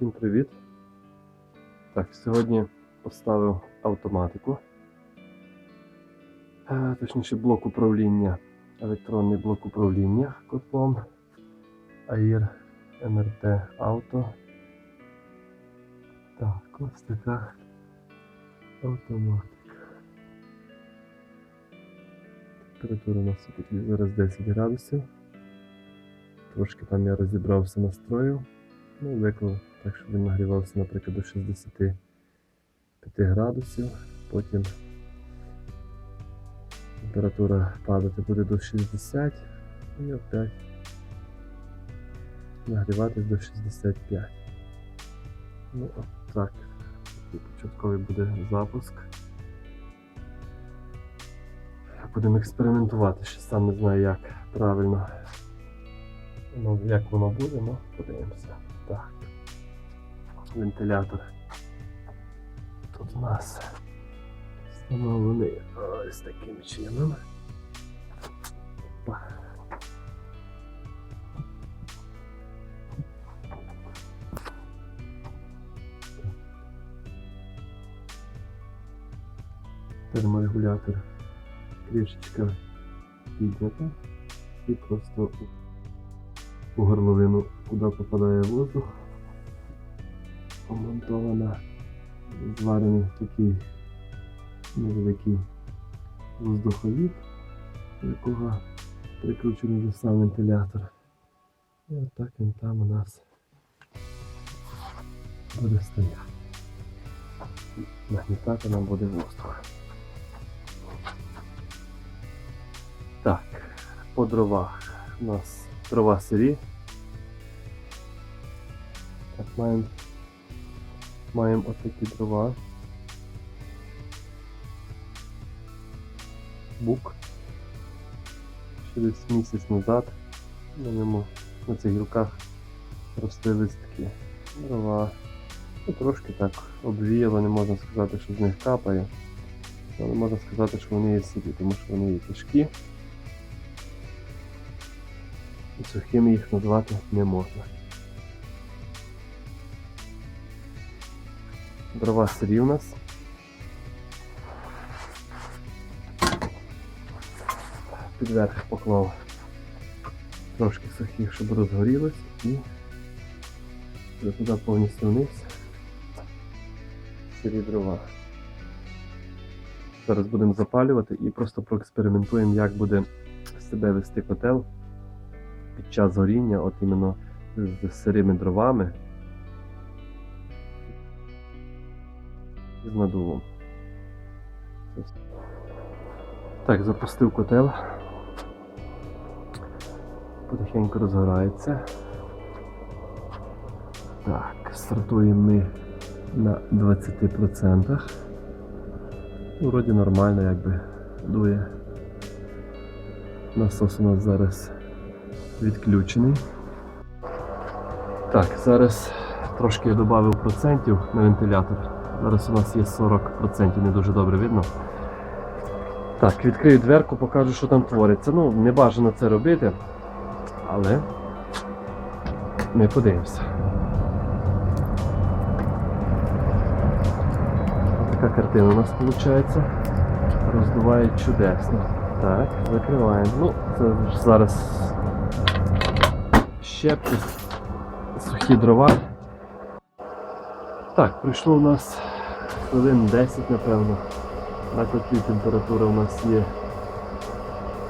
Всім привіт! Так, сьогодні поставив автоматику. Е, Точніше, блок управління, електронний блок управління котлом AIR MRT Auto. Так, ось така автоматика. Температура у нас все-таки зараз 10 градусів. Трошки там я розібрався настроїв. Ну, виклав так, щоб він нагрівався, наприклад, до 65 градусів. Потім температура падати буде до 60 і опять нагріватись до 65. Ну, от так. Такий початковий буде запуск. Будемо експериментувати, ще сам не знаю як правильно. Ну, як воно буде, ну, подивимося. Вентилятор. Тут у нас встановлений ось таким чином. Опа. Терморегулятор кришечка піднята і просто у горловину, куди попадає воздух, помонтована зварений такий невеликий воздуховід, до якого прикручений вже сам вентилятор. І отак він там у нас буде стояти. Нагнітати нам буде воздух. Так, по дровах у нас дрова сирі. Так, маємо маємо отакі дрова. Бук. Десь місяць назад на ньому на цих гілках росли листки. Дрова. Ну, трошки так обвіяло, не можна сказати, що з них капає. Але можна сказати, що вони є сирі, тому що вони є тяжкі. І сухими їх назвати не можна. Дрова сирі у нас. Підверх поклав трошки сухих, щоб розгорілось і вже туди повністю вниз сирі дрова. Зараз будемо запалювати і просто проекспериментуємо, як буде себе вести котел під час горіння, от іменно з сирими дровами з надувом. Так, запустив котел. Потихеньку розгорається. Так, стартуємо ми на 20%. Ну, Вроді нормально якби дує. Насос у нас зараз відключений. Так, зараз трошки я додав процентів на вентилятор. Зараз у нас є 40%, не дуже добре видно. Так, відкрию дверку, покажу, що там твориться. Ну, не бажано це робити, але ми подивимося. Така картина у нас виходить. Роздуває чудесно. Так, закриваємо. Ну, це зараз щепки, сухі дрова. Так, пройшло у нас хвилин 10, напевно. На котлі температура у нас є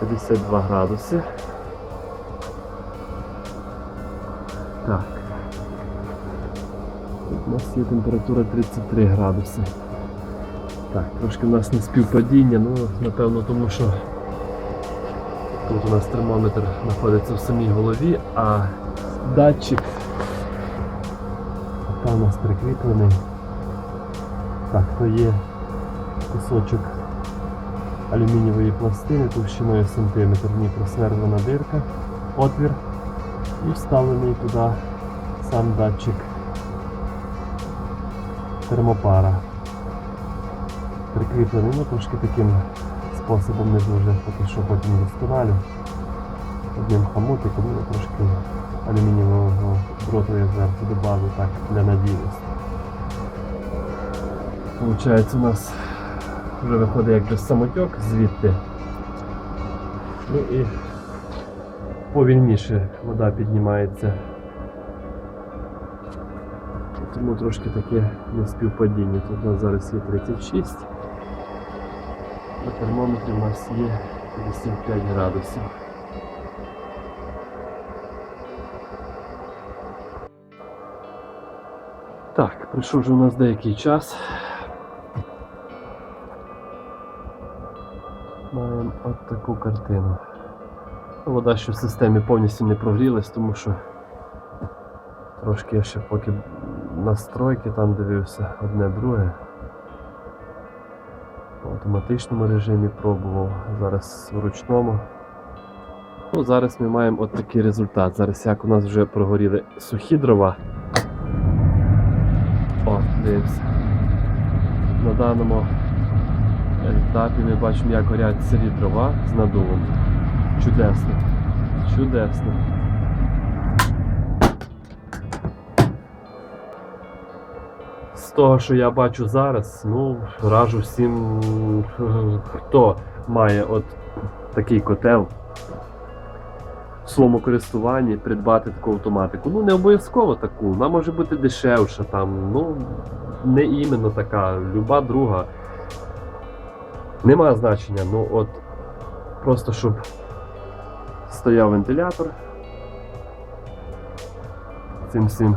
52 градуси. Так. Тут у нас є температура 33 градуси. Так, трошки у нас не співпадіння, ну напевно тому що тут у нас термометр знаходиться в самій голові, а датчик там у нас прикріплений. Так, то є кусочок алюмінієвої пластини товщиною сантиметр, в ній просверлена дирка, отвір і вставлений туди сам датчик термопара. Прикріплений, ну трошки таким способом не дуже, поки що потім досконалю. Одним хамотиком, ну трошки алюмінієвого шпроту я зверху добавлю так для надійності. Получається, у нас вже виходить якби самотек звідти. Ну і повільніше вода піднімається. Тому трошки таке неспівпадіння. Тут у нас зараз є 36. На термометрі у нас є 55 градусів. Так, прийшов вже у нас деякий час. От таку картину. Ну, Вода ще в системі повністю не прогрілась, тому що трошки я ще поки настройки там дивився одне друге. В автоматичному режимі пробував, зараз в ручному. Ну, зараз ми маємо от такий результат. Зараз як у нас вже прогоріли сухі дрова. О, дивимося. На даному етапі ми бачимо, як горять сирі дрова з надувом. Чудесно. Чудесно. З того, що я бачу зараз, ну, раджу всім, хто має от такий котел в своєму користуванні придбати таку автоматику. Ну, не обов'язково таку, вона може бути дешевша, там, ну, не іменно така, люба друга. Нема значення, ну от просто щоб стояв вентилятор. Цим всім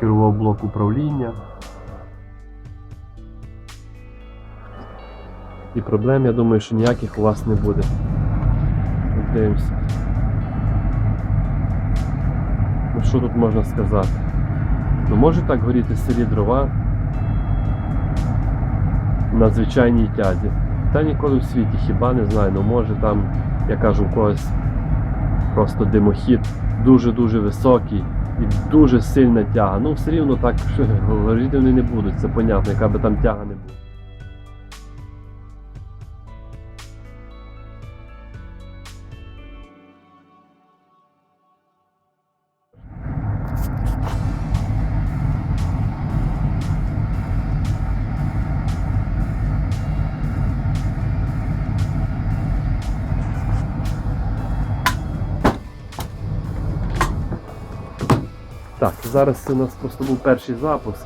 керував блок управління. І проблем, я думаю, що ніяких у вас не буде. Дивимося. Ну що тут можна сказати? Ну може так горіти сирі дрова на звичайній тязі. Та ніколи в світі хіба не знаю, ну може там, я кажу, у когось просто димохід дуже-дуже високий і дуже сильна тяга. Ну все рівно так говорити вони не будуть, це понятно, яка би там тяга не була. Зараз це у нас просто був перший запуск.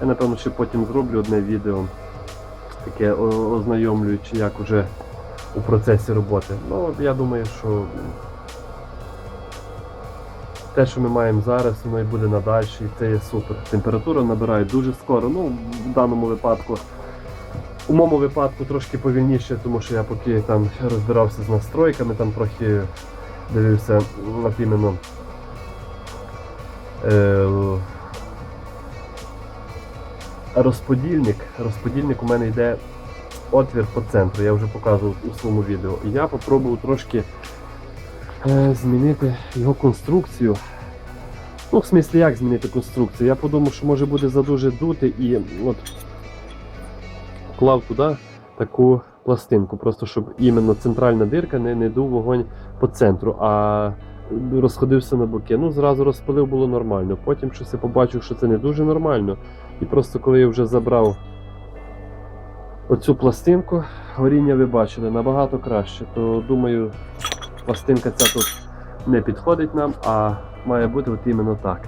Я напевно ще потім зроблю одне відео, таке ознайомлюючи, як уже у процесі роботи. Ну, я думаю, що те, що ми маємо зараз, воно і буде надалі, і це є супер. Температура набирає дуже скоро. Ну, в даному випадку, у моєму випадку трошки повільніше, тому що я поки там розбирався з настройками, там трохи дивився от іменно розподільник. Розподільник у мене йде отвір по центру, я вже показував у своєму відео. І я попробував трошки е, змінити його конструкцію. Ну, в смислі, як змінити конструкцію? Я подумав, що може буде задуже дути і от клав туди таку пластинку, просто щоб іменно центральна дирка не, не дув вогонь по центру, а розходився на боки. Ну, зразу розпалив було нормально. Потім щось я побачив, що це не дуже нормально. І просто коли я вже забрав оцю пластинку, горіння ви бачили набагато краще. То думаю, пластинка ця тут не підходить нам, а має бути от іменно так.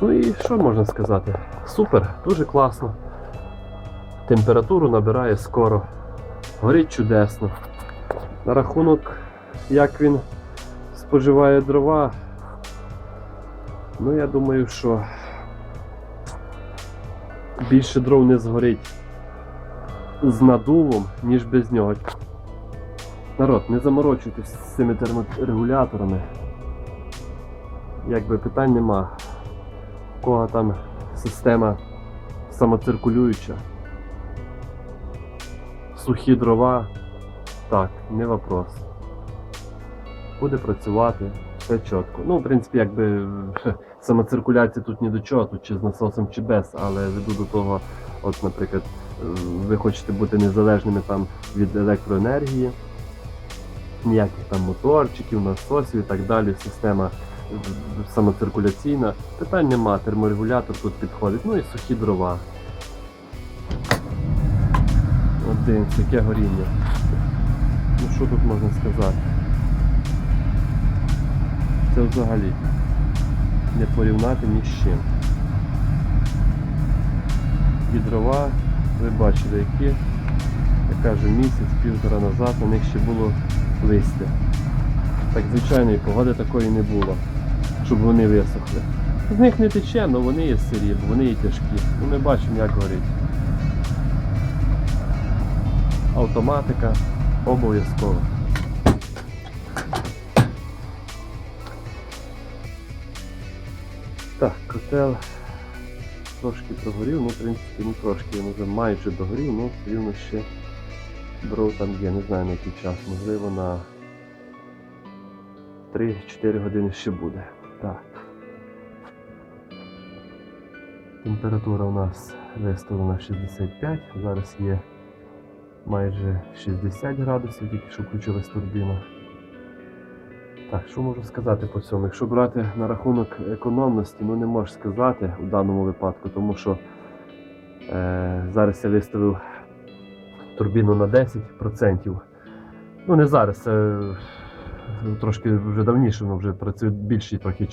Ну і що можна сказати? Супер, дуже класно. Температуру набирає скоро. Горить чудесно. На рахунок як він споживає дрова. Ну, я думаю, що більше дров не згорить з надувом, ніж без нього. Народ, не заморочуйтесь з цими терморегуляторами. Якби питань нема. У кого там система самоциркулююча. Сухі дрова. Так, не вопрос буде працювати, все чітко. Ну, в принципі, якби самоциркуляція тут ні до чого, тут чи з насосом, чи без, але веду до того, от, наприклад, е, ви хочете бути незалежними там від електроенергії, ніяких там моторчиків, насосів і так далі. Система е, самоциркуляційна. Питань нема, терморегулятор тут підходить. Ну і сухі дрова. Дивимося, яке горіння. Ну що тут можна сказати? Це взагалі не порівняти ні з чим. І дрова, ви бачили, які, я кажу, місяць-півтора назад на них ще було листя. Так звичайної погоди такої не було, щоб вони висохли. З них не тече, але вони є сирі, бо вони є тяжкі. Ну, ми бачимо, як горить. Автоматика обов'язково. Так, котел трошки прогорів, ну в принципі не трошки, він вже майже догорів, ну рівно ще дров там є, не знаю на який час, можливо на 3-4 години ще буде. Так. Температура у нас виставлена 65, зараз є майже 60 градусів, тільки що включилась турбіна. Так, що можу сказати по цьому? Якщо брати на рахунок економності, ну не можу сказати у даному випадку, тому що е, зараз я виставив турбіну на 10%. Ну не зараз, це трошки вже давніше, воно вже працює більші трохи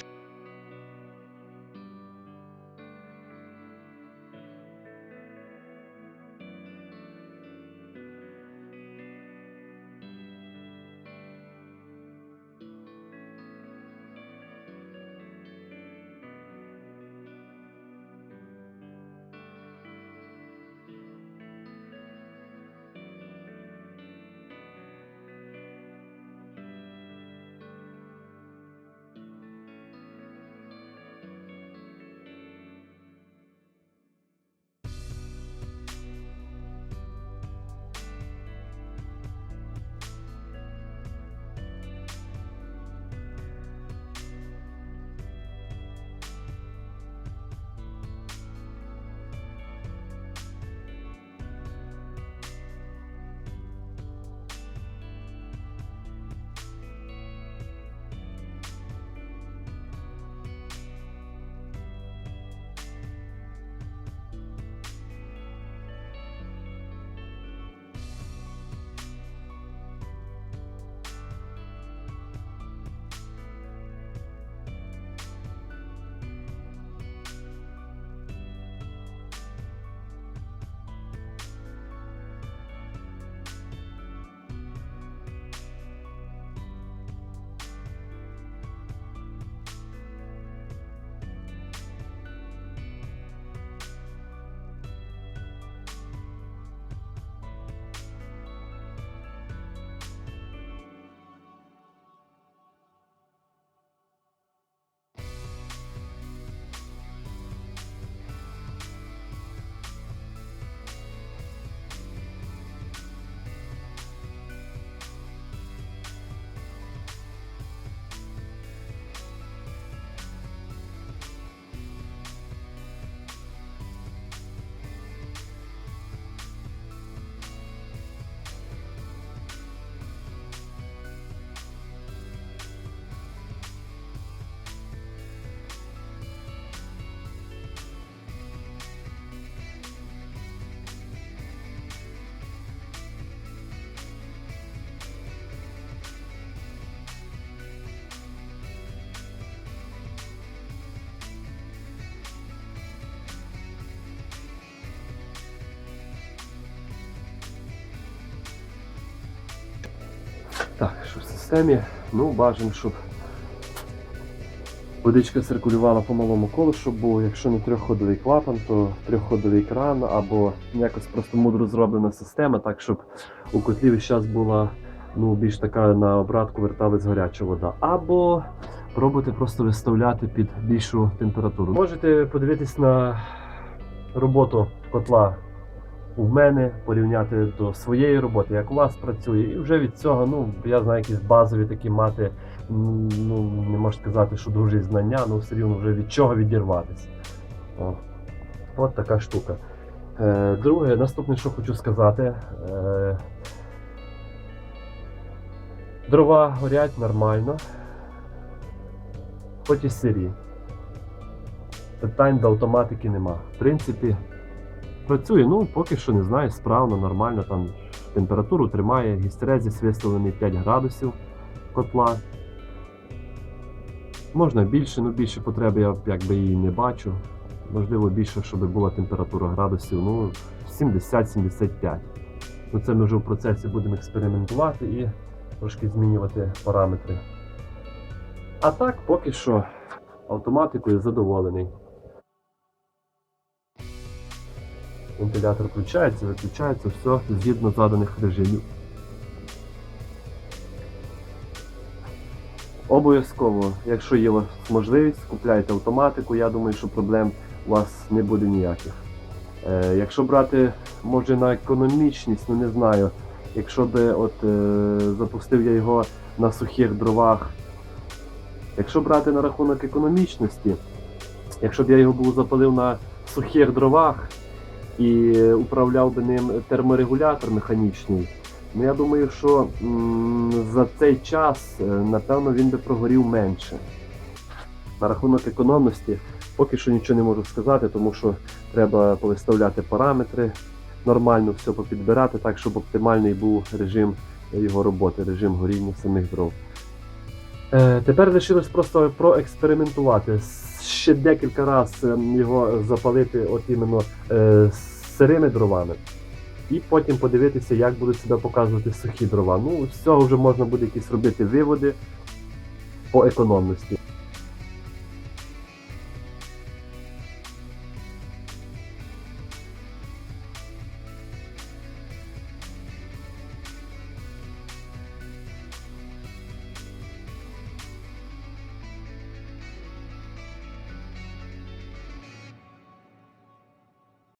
системі, ну бажано, щоб водичка циркулювала по малому щоб був, якщо не трьохходовий клапан, то трьохходовий кран, або якось просто мудро зроблена система, так щоб у котлі весь час була ну, більш така на обратку верталась гаряча вода. Або пробуйте просто виставляти під більшу температуру. Можете подивитись на роботу котла у мене, порівняти до своєї роботи, як у вас працює, і вже від цього, ну я знаю, якісь базові такі мати, ну не можу сказати, що дуже знання, ну все рівно вже від чого відірватися. О, от така штука. Е, друге, наступне, що хочу сказати. Е, дрова горять нормально. хоч і сирі. Питань до автоматики нема. В принципі, працює, ну, поки що не знаю, справно, нормально, там температуру тримає, гістерезіс виставлений 5 градусів котла. Можна більше, ну більше потреби я якби її не бачу. Можливо, більше, щоб була температура градусів, ну, 70-75. Ну, це ми вже в процесі будемо експериментувати і трошки змінювати параметри. А так, поки що автоматикою задоволений. Вентилятор включається, виключається, все згідно заданих режимів. Обов'язково, якщо є у вас можливість, купляйте автоматику. Я думаю, що проблем у вас не буде ніяких. Е, якщо брати, може, на економічність, ну не знаю. Якщо би от е, запустив я його на сухих дровах. Якщо брати на рахунок економічності, якщо б я його був запалив на сухих дровах і управляв би ним терморегулятор механічний, ну я думаю, що за цей час, е, напевно, він би прогорів менше. На рахунок економності поки що нічого не можу сказати, тому що треба повиставляти параметри, нормально все попідбирати, так, щоб оптимальний був режим його роботи, режим горіння самих дров. Е, тепер лишилось просто проекспериментувати. С- Ще декілька разів його запалити от іменно е, сирими дровами. І потім подивитися, як будуть себе показувати сухі дрова. Ну, з цього вже можна буде якісь робити виводи по економності.